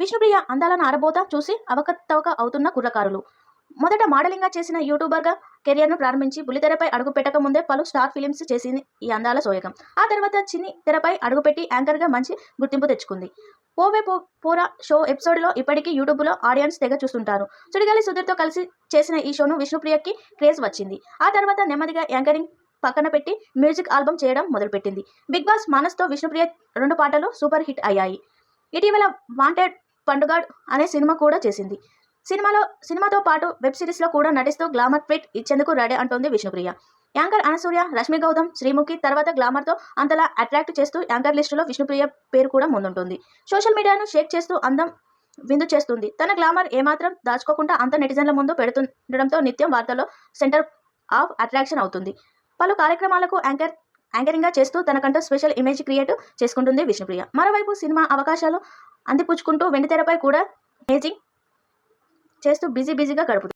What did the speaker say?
విష్ణుప్రియ అందాలను ఆరబోత చూసి అవకతవక అవుతున్న కుర్రకారులు. మొదట మోడలింగ్గా చేసిన యూట్యూబర్గా కెరియర్ను ప్రారంభించి బుల్లితెరపై అడుగు పెట్టక ముందే పలు స్టార్ ఫిలిమ్స్ చేసింది ఈ అందాల సోయగం. ఆ తర్వాత చిన్ని తెరపై అడుగుపెట్టి యాంకర్గా మంచి గుర్తింపు తెచ్చుకుంది. పోవే పో పోరా షో ఎపిసోడ్లో ఇప్పటికీ యూట్యూబ్లో ఆడియన్స్ తెగ చూస్తుంటారు. సుడిగాలి సుధీర్తో కలిసి చేసిన ఈ షోను విష్ణుప్రియకి క్రేజ్ వచ్చింది. ఆ తర్వాత నెమ్మదిగా యాంకరింగ్ పక్కన పెట్టి మ్యూజిక్ ఆల్బమ్ చేయడం మొదలుపెట్టింది. బిగ్ బాస్ మానస్తో విష్ణుప్రియ రెండు పాటలు సూపర్ హిట్ అయ్యాయి. ఇటీవల వాంటెడ్ పండుగాడ్ అనే సినిమా కూడా చేసింది. సినిమాలో సినిమాతో పాటు వెబ్ సిరీస్లో కూడా నటిస్తూ గ్లామర్ ఫిట్ ఇచ్చేందుకు రెడీ అంటోంది విష్ణుప్రియ. యాంకర్ అనసూయ రష్మి గౌతమ్ శ్రీముఖి తర్వాత గ్లామర్తో అంతలా అట్రాక్ట్ చేస్తూ యాంకర్ లిస్టులో విష్ణుప్రియ పేరు కూడా ముందుంటుంది. సోషల్ మీడియాను షేక్ చేస్తూ అందం విందు చేస్తుంది. తన గ్లామర్ ఏమాత్రం దాచుకోకుండా అంత నెటిజన్ల ముందు పెడుతుండడంతో నిత్యం వార్తల్లో సెంటర్ ఆఫ్ అట్రాక్షన్ అవుతుంది. పలు కార్యక్రమాలకు యాంకర్ యాంకరింగ్గా చేస్తూ తనకంటూ స్పెషల్ ఇమేజ్ క్రియేట్ చేసుకుంటుంది విష్ణుప్రియ. మరోవైపు సినిమా అవకాశాలు అందిపుచ్చుకుంటూ వెండితెరపై కూడా మేజింగ్ చేస్తూ బిజీ బిజీగా గడుపుతుంది